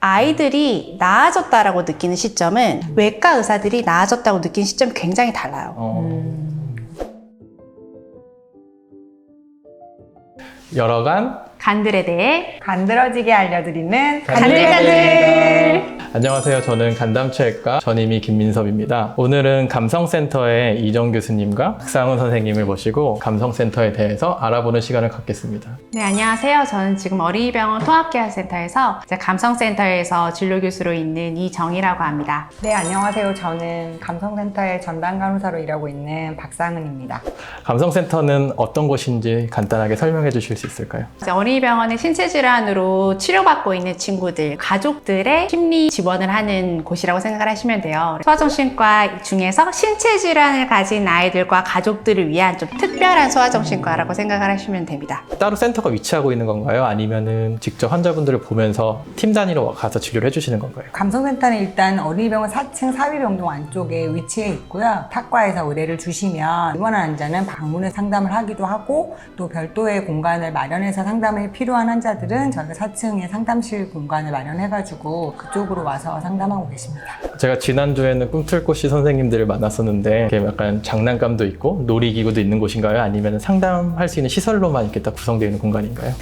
아이들이 나아졌다라고 느끼는 시점은 외과 의사들이 나아졌다고 느끼는 시점이 굉장히 달라요. 어. 여러간 간들에 대해 간드러지게 알려드리는 간들간들. 안녕하세요. 저는 간담체외과 전임의 김민섭입니다. 오늘은 감성센터의 이정 교수님과 박상훈 선생님을 모시고 감성센터에 대해서 알아보는 시간을 갖겠습니다. 네, 안녕하세요. 저는 지금 어린이병원 통합케어센터에서 이제 감성센터에서 진료교수로 있는 이정이라고 합니다. 네 안녕하세요 저는 감성센터의 전담 간호사로 일하고 있는 박상은입니다 감성센터는 어떤 곳인지 간단하게 설명해 주실 수 있을까요? 어린이병원의 신체질환으로 치료받고 있는 친구들, 가족들의 심리 지원을 하는 곳이라고 생각을 하시면 돼요. 소아정신과 중에서 신체 질환을 가진 아이들과 가족들을 위한 좀 특별한 소아정신과라고 생각을 하시면 됩니다. 따로 센터가 위치하고 있는 건가요? 아니면은 직접 환자분들을 보면서 팀 단위로 가서 치료를 해주시는 건가요? 감성센터는 일단 어린이병원 4층 사비병동 안쪽에 위치해 있고요 탁과에서 의뢰를 주시면 입원한 환자는 방문해 상담을 하기도 하고 또 별도의 공간을 마련해서 상담에 필요한 환자들은 저희가 4층에 상담실 공간을 마련해가지고 그쪽으로 와서 상담하고 계십니다 제가 지난주에는 꿈틀꽃이 선생님들을 만났었는데 약간 장난감도 있고 놀이기구도 있는 곳인가요? 아니면 상담할 수 있는 시설로만 이렇게 딱 구성되어 있는 공간인가요?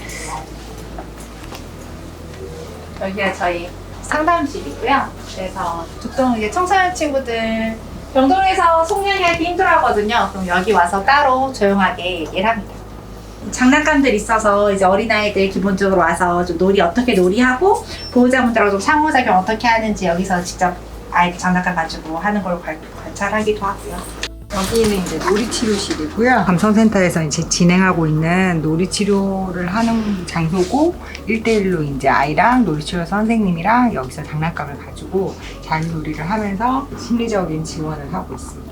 여기가 저희 상담실이고요. 그래서 보통 이제 청소년 친구들 병동에서 속년이 하기 힘들어하거든요. 그럼 여기 와서 따로 조용하게 얘기를 합니다. 장난감들 있어서 이제 어린아이들 기본적으로 와서 좀 놀이 어떻게 놀이하고 보호자분들하고 좀 상호작용 어떻게 하는지 여기서 직접 아이들 장난감 가지고 하는 걸 관- 관찰하기도 하고요. 여기는 이제 놀이치료실이고요. 감성센터에서 이제 진행하고 있는 놀이치료를 하는 장소고 1대1로 이제 아이랑 놀이치료 선생님이랑 여기서 장난감을 가지고 자유놀이를 하면서 심리적인 지원을 하고 있습니다.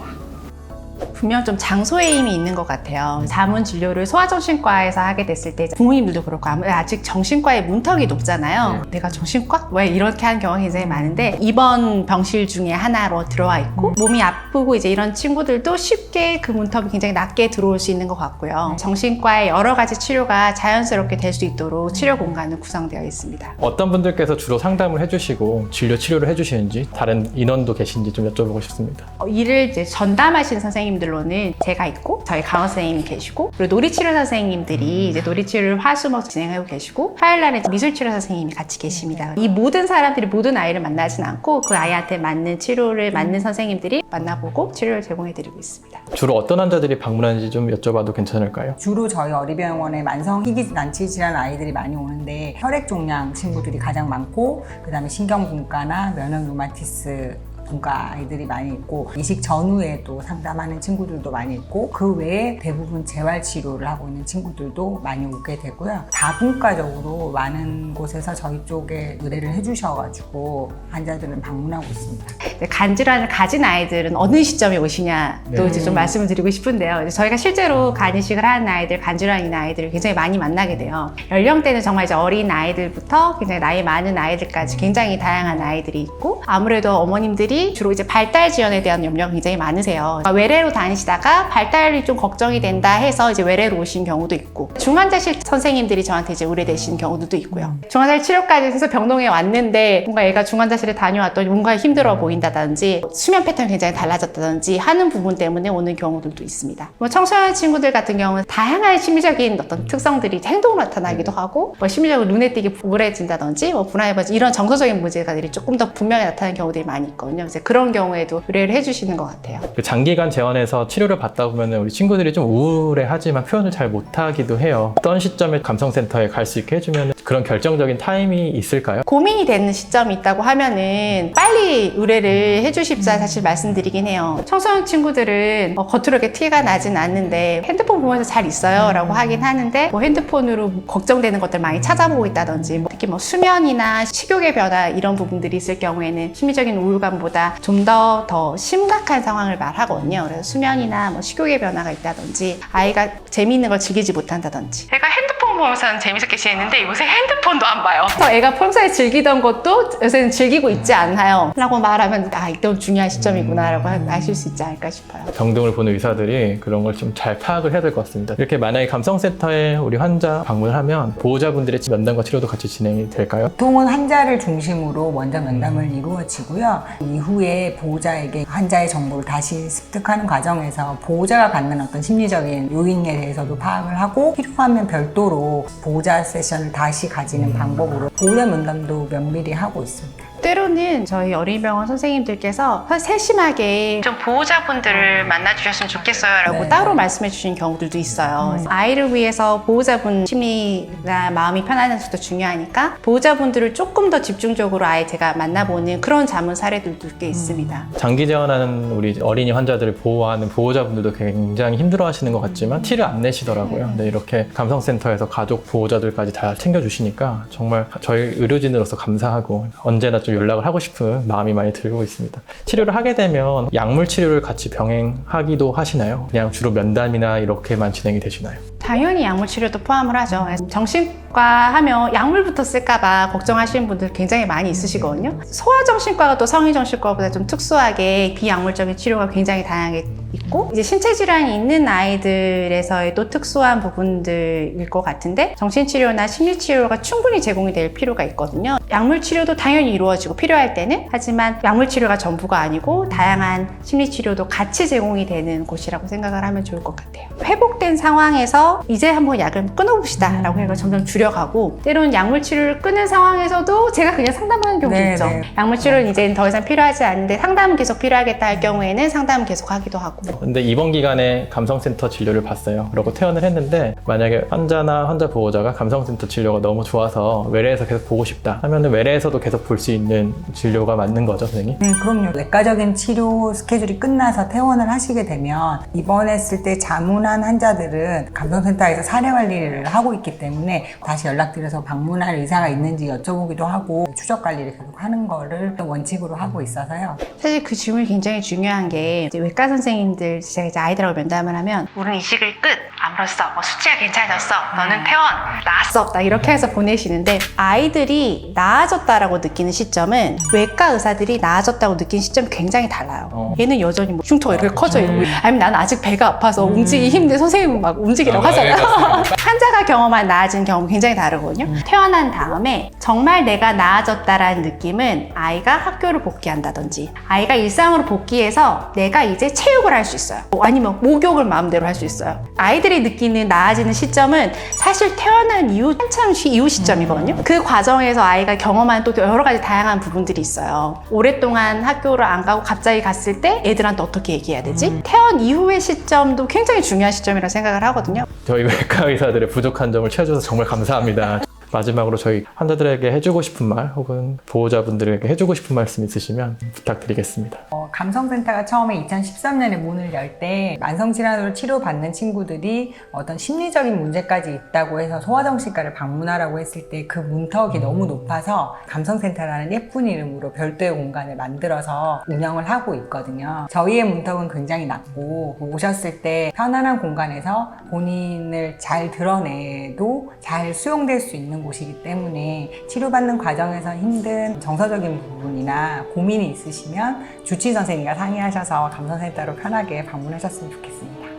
분명 좀 장소의 힘이 있는 것 같아요. 자문 진료를 소아정신과에서 하게 됐을 때 부모님들도 그렇고 아직 정신과의 문턱이 높잖아요. 내가 정신과? 왜 이렇게 하는 경우가 굉장히 많은데 입원 병실 중에 하나로 들어와 있고 몸이 아프고 이제 이런 친구들도 쉽게 그 문턱이 굉장히 낮게 들어올 수 있는 것 같고요. 정신과의 여러 가지 치료가 자연스럽게 될 수 있도록 치료 공간은 구성되어 있습니다. 어떤 분들께서 주로 상담을 해주시고 진료 치료를 해주시는지 다른 인원도 계신지 좀 여쭤보고 싶습니다. 어, 이를 이제 전담하신 선생님들 로는 제가 있고 저희 강원 선생님이 계시고 그리고 놀이치료 선생님들이 이제 놀이치료를 화수목 진행하고 계시고 화요일날에 미술치료 선생님이 같이 계십니다. 이 모든 사람들이 모든 아이를 만나진 않고 그 아이한테 맞는 치료를 맞는 선생님들이 만나보고 치료를 제공해드리고 있습니다. 주로 어떤 환자들이 방문하는지 좀 여쭤봐도 괜찮을까요? 주로 저희 어린이병원에 만성 희귀 난치 질환 아이들이 많이 오는데 혈액 종양 친구들이 가장 많고 그다음에 신경분과나 면역 루마티스 분과 아이들이 많이 있고 이식 전후에도 상담하는 친구들도 많이 있고 그 외에 대부분 재활 치료를 하고 있는 친구들도 많이 오게 되고요. 다분과적으로 많은 곳에서 저희 쪽에 의뢰를 해주셔가지고 환자들은 방문하고 있습니다. 간질환을 가진 아이들은 어느 시점에 오시냐도 네. 이제 좀 말씀을 드리고 싶은데요. 저희가 실제로 간 이식을 하는 아이들, 간질환 있는 아이들을 굉장히 많이 만나게 돼요. 연령대는 정말 이제 어린 아이들부터 굉장히 나이 많은 아이들까지 굉장히 다양한 아이들이 있고 아무래도 어머님들이 주로 이제 발달 지원에 대한 염려가 굉장히 많으세요. 그러니까 외래로 다니시다가 발달이 좀 걱정이 된다 해서 이제 외래로 오신 경우도 있고 중환자실 선생님들이 저한테 이제 의뢰되시는 경우도 있고요. 중환자실 치료까지 해서 병동에 왔는데 뭔가 애가 중환자실에 다녀왔더니 뭔가 힘들어 보인다든지 수면 패턴이 굉장히 달라졌다든지 하는 부분 때문에 오는 경우들도 있습니다. 뭐 청소년 친구들 같은 경우는 다양한 심리적인 어떤 특성들이 행동으로 나타나기도 하고 뭐 심리적으로 눈에 띄게 우울해진다든지 뭐 불안해버지 이런 정서적인 문제가들이 조금 더 분명히 나타나는 경우들이 많이 있거든요. 그래서 그런 경우에도 의뢰를 해주시는 것 같아요. 그 장기간 재원에서 치료를 받다 보면 우리 친구들이 좀 우울해하지만 표현을 잘 못하기도 해요. 어떤 시점에 감성센터에 갈 수 있게 해주면 그런 결정적인 타임이 있을까요? 고민이 되는 시점이 있다고 하면은 빨리 의뢰를 해주십사 사실 말씀드리긴 해요. 청소년 친구들은 어, 겉으로 이렇게 티가 나진 않는데 핸드폰 보면서 잘 있어요 라고 하긴 하는데 뭐 핸드폰으로 걱정되는 것들 많이 찾아보고 있다든지 뭐 특히 뭐 수면이나 식욕의 변화 이런 부분들이 있을 경우에는 심리적인 우울감보다 좀 더더 심각한 상황을 말하거든요. 그래서 수면이나 뭐 식욕의 변화가 있다든지 아이가 재미있는 걸 즐기지 못한다든지 제가 핸 보면서는 재밌게 지냈는데 요새 핸드폰도 안 봐요. 그래서 애가 평소에 즐기던 것도 요새는 즐기고 있지 않아요. 라고 말하면 아 이건 중요한 시점이구나라고 아실 수 있지 않을까 싶어요. 병동을 보는 의사들이 그런 걸 좀 잘 파악을 해야 될 것 같습니다. 이렇게 만약에 감성센터에 우리 환자 방문을 하면 보호자분들의 면담과 치료도 같이 진행이 될까요? 보통은 환자를 중심으로 먼저 면담을 이루어지고요. 이후에 보호자에게 환자의 정보를 다시 습득하는 과정에서 보호자가 갖는 어떤 심리적인 요인에 대해서도 파악을 하고 필요하면 별도로 보호자 세션을 다시 가지는 방법으로 보호자 면담도 면밀히 하고 있습니다. 때로는 저희 어린이병원 선생님들께서 세심하게 좀 보호자분들을 만나주셨으면 좋겠어요 라고 네. 따로 말씀해 주시는 경우들도 있어요. 그래서 아이를 위해서 보호자분 심리나 마음이 편안한 것도 중요하니까 보호자분들을 조금 더 집중적으로 아예 제가 만나보는 그런 자문 사례들도 꽤 있습니다. 장기 재활하는 우리 어린이 환자들을 보호하는 보호자분들도 굉장히 힘들어 하시는 것 같지만 티를 안 내시더라고요. 근데 이렇게 감성센터에서 가족 보호자들까지 다 챙겨주시니까 정말 저희 의료진으로서 감사하고 언제나 좀 연락을 하고 싶은 마음이 많이 들고 있습니다. 치료를 하게 되면 약물 치료를 같이 병행하기도 하시나요? 그냥 주로 면담이나 이렇게만 진행이 되시나요? 당연히 약물 치료도 포함을 하죠. 정신과 하면 약물부터 쓸까봐 걱정하시는 분들 굉장히 많이 있으시거든요. 소아정신과가 또 성인정신과보다 좀 특수하게 비약물적인 치료가 굉장히 다양하게 있고 이제 신체 질환이 있는 아이들에서의 또 특수한 부분들일 것 같은데 정신치료나 심리치료가 충분히 제공이 될 필요가 있거든요. 약물 치료도 당연히 이루어지고 필요할 때는 하지만 약물 치료가 전부가 아니고 다양한 심리치료도 같이 제공이 되는 곳이라고 생각을 하면 좋을 것 같아요. 회복된 상황에서 이제 한번 약을 끊어봅시다 라고 해서 점점 줄여가고 때로는 약물 치료를 끊은 상황에서도 제가 그냥 상담하는 경우도 네, 있죠. 네. 약물 치료는 이제는 더 이상 필요하지 않은데 상담은 계속 필요하겠다 할 경우에는 상담은 계속 하기도 하고 근데 이번 기간에 감성센터 진료를 봤어요. 그리고 퇴원을 했는데 만약에 환자나 환자 보호자가 감성센터 진료가 너무 좋아서 외래에서 계속 보고 싶다 하면은 외래에서도 계속 볼 수 있는 진료가 맞는 거죠, 선생님? 네, 그럼요. 외과적인 치료 스케줄이 끝나서 퇴원을 하시게 되면 입원했을 때 자문한 환자들은 감성 센터에서 사례 관리를 하고 있기 때문에 다시 연락드려서 방문할 의사가 있는지 여쭤보기도 하고 추적 관리를 계속 하는 거를 또 원칙으로 하고 있어서요. 사실 그 질문이 굉장히 중요한 게 이제 외과 선생님들 제가 이제 아이들하고 면담을 하면 우린 이식을 끝 아물었어 뭐 수치가 괜찮아졌어 너는 퇴원 나았어 나 이렇게 해서 보내시는데 아이들이 나아졌다라고 느끼는 시점은 외과 의사들이 나아졌다고 느끼는 시점이 굉장히 달라요 어. 얘는 여전히 뭐 흉터가 이렇게 커져 있고 아니면 난 아직 배가 아파서 움직이기 힘든데 선생님은 막 움직이라고 아, 하 네, 환자가 경험한 나아진 경험 굉장히 다르거든요. 퇴원한 다음에 정말 내가 나아졌다라는 느낌은 아이가 학교를 복귀한다든지 아이가 일상으로 복귀해서 내가 이제 체육을 할 수 있어요. 뭐 아니면 목욕을 마음대로 할 수 있어요. 아이들이 느끼는 나아지는 시점은 사실 태어난 이후 한참 쉬- 이후 시점이거든요. 그 과정에서 아이가 경험한 또 여러 가지 다양한 부분들이 있어요. 오랫동안 학교를 안 가고 갑자기 갔을 때 애들한테 어떻게 얘기해야 되지? 태어난 이후의 시점도 굉장히 중요한 시점이라고 생각을 하거든요. 저희 외과 의사들의 부족한 점을 채워줘서 정말 감사합니다. 마지막으로 저희 환자들에게 해주고 싶은 말 혹은 보호자분들에게 해주고 싶은 말씀 있으시면 부탁드리겠습니다. 어, 감성센터가 처음에 2013년에 문을 열 때 만성질환으로 치료받는 친구들이 어떤 심리적인 문제까지 있다고 해서 소아정신과를 방문하라고 했을 때 그 문턱이 너무 높아서 감성센터라는 예쁜 이름으로 별도의 공간을 만들어서 운영을 하고 있거든요. 저희의 문턱은 굉장히 낮고 오셨을 때 편안한 공간에서 본인을 잘 드러내도 잘 수용될 수 있는 곳이기 때문에 치료받는 과정에서 힘든 정서적인 부분이나 고민이 있으시면 주치 선 생님과 상의하셔서 감성센터로 편하게 방문하셨으면 좋겠습니다.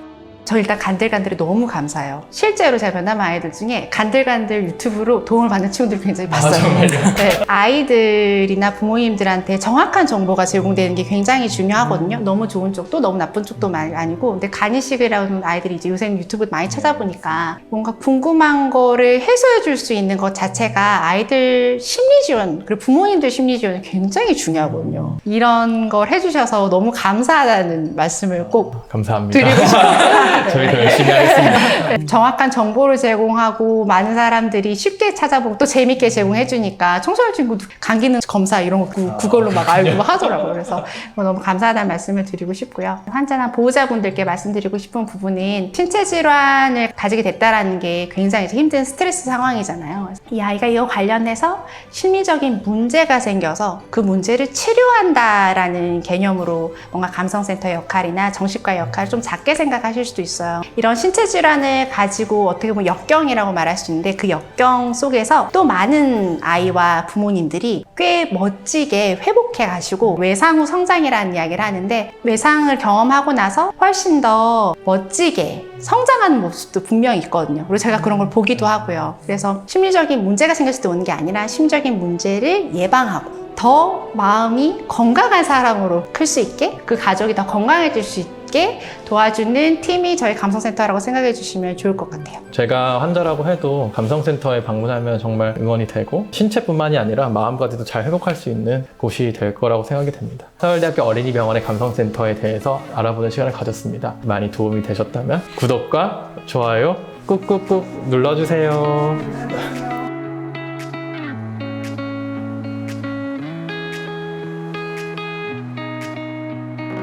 저 일단 간들간들이 너무 감사해요. 실제로 제가 면담한 아이들 중에 간들간들 유튜브로 도움을 받는 친구들 굉장히 봤어요. 네. 아이들이나 부모님들한테 정확한 정보가 제공되는 게 굉장히 중요하거든요. 너무 좋은 쪽도 너무 나쁜 쪽도 말 아니고 근데 간이식이라는 아이들이 이제 요새는 유튜브 많이 찾아보니까 뭔가 궁금한 거를 해소해 줄 수 있는 것 자체가 아이들 심리 지원 그리고 부모님들 심리 지원이 굉장히 중요하거든요. 이런 걸 해주셔서 너무 감사하다는 말씀을 꼭 감사합니다. 드리고 싶어요. 저희도 열심히 하겠습니다. 네, 정확한 정보를 제공하고 많은 사람들이 쉽게 찾아보고 또 재밌게 제공해주니까 청소년 친구도 감기는 검사 이런 거 구- 그걸로 막 알고 막 하더라고요. 그래서 뭐 너무 감사하다는 말씀을 드리고 싶고요. 환자나 보호자분들께 말씀드리고 싶은 부분은 신체 질환을 가지게 됐다라는 게 굉장히 힘든 스트레스 상황이잖아요. 이 아이가 이거 관련해서 심리적인 문제가 생겨서 그 문제를 치료한다라는 개념으로 뭔가 감성센터 역할이나 정신과 역할을 좀 작게 생각하실 수도 있어요. 이런 신체 질환을 가지고 어떻게 보면 역경이라고 말할 수 있는데 그 역경 속에서 또 많은 아이와 부모님들이 꽤 멋지게 회복해 가시고 외상 후 성장이라는 이야기를 하는데 외상을 경험하고 나서 훨씬 더 멋지게 성장하는 모습도 분명히 있거든요. 그리고 제가 그런 걸 보기도 하고요. 그래서 심리적인 문제가 생겼을 때 오는 게 아니라 심리적인 문제를 예방하고 더 마음이 건강한 사람으로 클 수 있게 그 가족이 더 건강해질 수 있게 도와주는 팀이 저희 감성센터라고 생각해 주시면 좋을 것 같아요. 제가 환자라고 해도 감성센터에 방문하면 정말 응원이 되고 신체뿐만이 아니라 마음까지도 잘 회복할 수 있는 곳이 될 거라고 생각이 됩니다. 서울대학교 어린이병원의 감성센터에 대해서 알아보는 시간을 가졌습니다. 많이 도움이 되셨다면 구독과 좋아요 꾹꾹꾹 눌러주세요.